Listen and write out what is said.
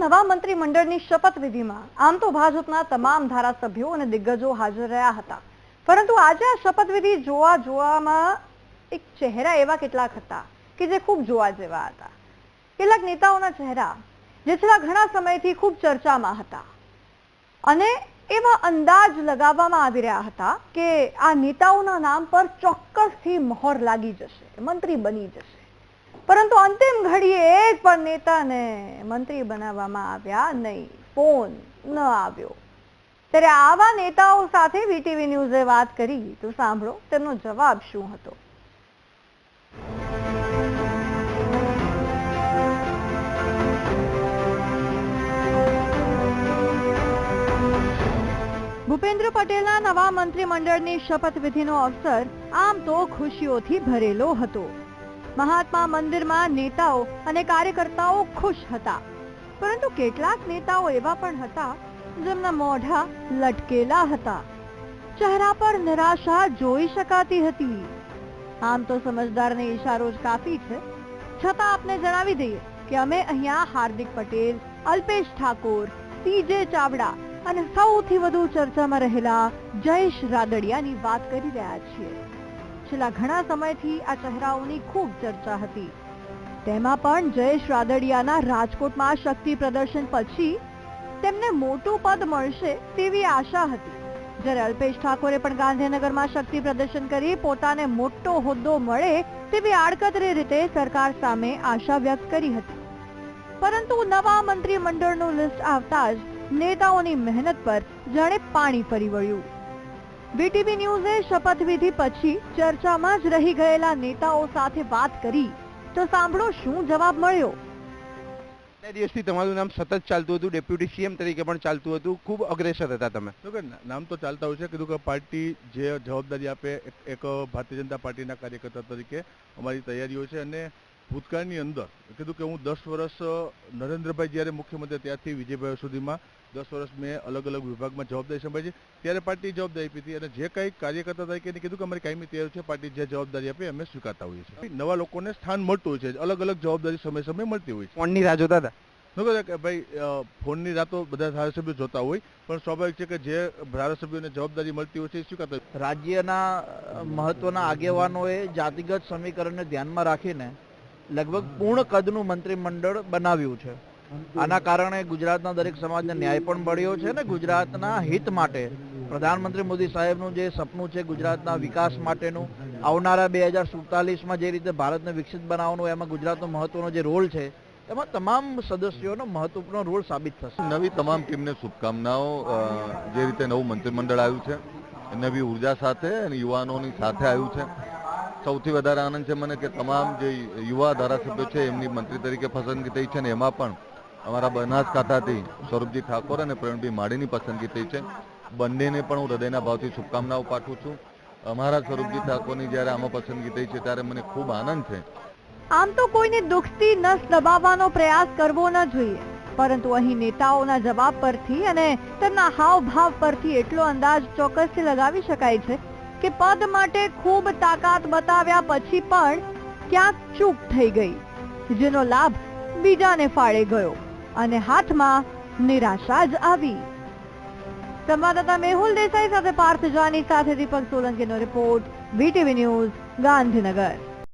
નવા મંત્રીમંડળની શપથવિધિમાં આમ તો ભાજપના તમામ ધારાસભ્યો અને દિગ્ગજો હાજર રહ્યા હતા. પરંતુ આજે આ શપથવિધિ જોવા જોવામાં એક ચહેરા એવા કેટલાક હતા કે જે ખૂબ જોવા જેવા હતા. કેટલાક નેતાઓના ચહેરા, જે છેલ્લા ઘણા સમયથી ખૂબ ચર્ચામાં હતા અને એવા અંદાજ લગાવવામાં આવી રહ્યા હતા કે આ નેતાઓના નામ પર ચોક્કસથી મહોર લાગી જશે, મંત્રી બની જશે. પરંતુ અંતિમ ઘડીએ એક પણ નેતાને મંત્રી બનાવવામાં આવ્યા નહીં. ફોન ન આવ્યો. ત્યારે આવા નેતાઓ સાથે વીટીવી ન્યૂઝે વાત કરી. તો સાંભળો તેમનો જવાબ શું હતો? ભૂપેન્દ્ર પટેલના નવા મંત્રીમંડળની શપથવિધિનો અવસર આમ તો ખુશીઓથી ભરેલો હતો. મહાત્મા મંદિરમાં નેતાઓ અને કાર્યકર્તાઓ ખુશ હતા. પરંતુ કેટલાક નેતાઓ એવા પણ હતા, જેમના મોઢા લટકેલા હતા. ચહેરા પર નિરાશા જોઈ શકાતી હતી. આમ તો સમજદારને ઈશારો જ કાફી છે. છતાં આપને જણાવી દઈએ કે અમે અહીંયા હાર્દિક પટેલ, અલ્પેશ ઠાકોર સીજે ચાવડા અને સૌથી વધુ ચર્ચામાં રહેલા જયેશ રાદડિયાની વાત કરી રહ્યા છીએ. છેલ્લા ઘણા સમયથી આ ચહેરાઓની ખૂબ ચર્ચા હતી. તેમાં પણ જયેશ રાદડિયાના રાજકોટમાં શક્તિ પ્રદર્શન પછી તેમને મોટું પદ મળશે તેવી આશા હતી. જ્યારે અલ્પેશ ઠાકોરે પણ ગાંધીનગરમાં શક્તિ પ્રદર્શન કરી પોતાને મોટો હોદ્દો મળે તેવી આડકતરી રીતે સરકાર સામે આશા વ્યક્ત કરી હતી. પરંતુ નવા મંત્રીમંડળનું લિસ્ટ આવતા જ નેતાઓની મહેનત પર જાણે પાણી ફરી વળ્યું. વીટીવી ન્યૂઝે શપથવિધિ પછી ચર્ચામાં જ રહી ગયેલા નેતાઓ સાથે વાત કરી. તો સાંભળો શું જવાબ મળ્યો. બે દિવસથી તમારું નામ સતત ચાલતું હતું. ડેપ્યુટી સીએમ તરીકે પણ ચાલતું હતું. ખૂબ અગ્રેસર હતા તમે. શું કે નામ તો ચાલતા હોય છે. કીધું કે પાર્ટી જે જવાબદારી આપે એક ભારતીય જનતા પાર્ટીના કાર્યકર્તા તરીકે અમારી તૈયારીઓ છે અને ભૂતકાળની અંદર કીધું કે હું દસ વર્ષ નરેન્દ્રભાઈ જ્યારે મુખ્યમંત્રી ત્યારથી વિજયભાઈ સુધીમાં દસ વર્ષ મેં અલગ અલગ વિભાગમાં જવાબદારી સંભાળી છે. ત્યારે પાર્ટી જવાબદારી આપી હતી અને જે કંઈ કાર્યકર્તા તરીકે કીધું કે અમારી કાયમી તૈયારી છે પાર્ટી જે જવાબદારી આપી અમે સ્વીકારતા હોઈએ છીએ. નવા લોકોને સ્થાન મળતું હોય છે અલગ અલગ જવાબદારી સમય સમય મળતી હોય છે. ફોનની રાહ જોતા હતા? કહે કે ભાઈ ફોનની રાતો બધા ધારાસભ્યો જોતા હોય પણ સ્વાભાવિક છે કે જે ધારાસભ્યોને જવાબદારી મળતી હોય છે એ સ્વીકારતા હોય. રાજ્યના મહત્વના આગેવાનોએ જાતિગત સમીકરણને ધ્યાનમાં રાખીને લગભગ પૂર્ણ કદનું મંત્રીમંડળ બનાવ્યું છે. આના કારણે ગુજરાતના દરેક સમાજને ન્યાય પણ મળ્યો છે અને ગુજરાતના હિત માટે. પ્રધાનમંત્રી મોદી સાહેબનું જે સપનું છે ગુજરાતના વિકાસ માટેનું, આવનારા બે હજાર સુડતાલીસમાં જે રીતે ભારતને વિકસિત બનાવવાનું, એમાં ગુજરાતનો મહત્વનો જે રોલ છે, એમાં તમામ સદસ્યોનો મહત્વપૂર્ણ રોલ સાબિત થશે. નવી તમામ ટીમને શુભકામનાઓ જે રીતે નવું મંત્રીમંડળ આવ્યું છે, નવી ઊર્જા સાથે અને યુવાનોની સાથે આવ્યું છે. સૌથી વધારે આનંદ છે મને કે તમામ જે યુવા ધારાસભ્યો છે, એમની મંત્રી તરીકે પસંદગી થઈ છે અને એમાં પણ અમારા બનાસકાંઠાથી સ્વરૂપજી ઠાકોર અને પ્રવીણભાઈ માળીની પસંદગી થઈ છે. બંનેને પણ હું હૃદયના ભાવથી શુભકામનાઓ પાઠવું છું. અમારા સ્વરૂપજી ઠાકોરની જ્યારે આમાં પસંદગી થઈ છે, ત્યારે મને ખૂબ આનંદ છે. આમ તો કોઈને દુઃખથી નસ દબાવવાનો પ્રયાસ કરવો ન જોઈએ, પરંતુ અહીં નેતાઓના જવાબ પરથી અને તેમના હાવભાવ પરથી એટલો અંદાજ ચોક્કસથી લગાવી શકાય છે કે પદ માટે ખૂબ તાકાત બતાવ્યા પછી પણ ક્યાંક ચૂક થઈ ગઈ, જેનો લાભ બીજાને ફાળે ગયો અને હાથમાં નિરાશા જ આવી. સંવાદદાતા મેહુલ દેસાઈ સાથે પાર્થ જાની સાથે દીપક સોલંકીનો રિપોર્ટ, વીટીવી ન્યૂઝ, ગાંધીનગર.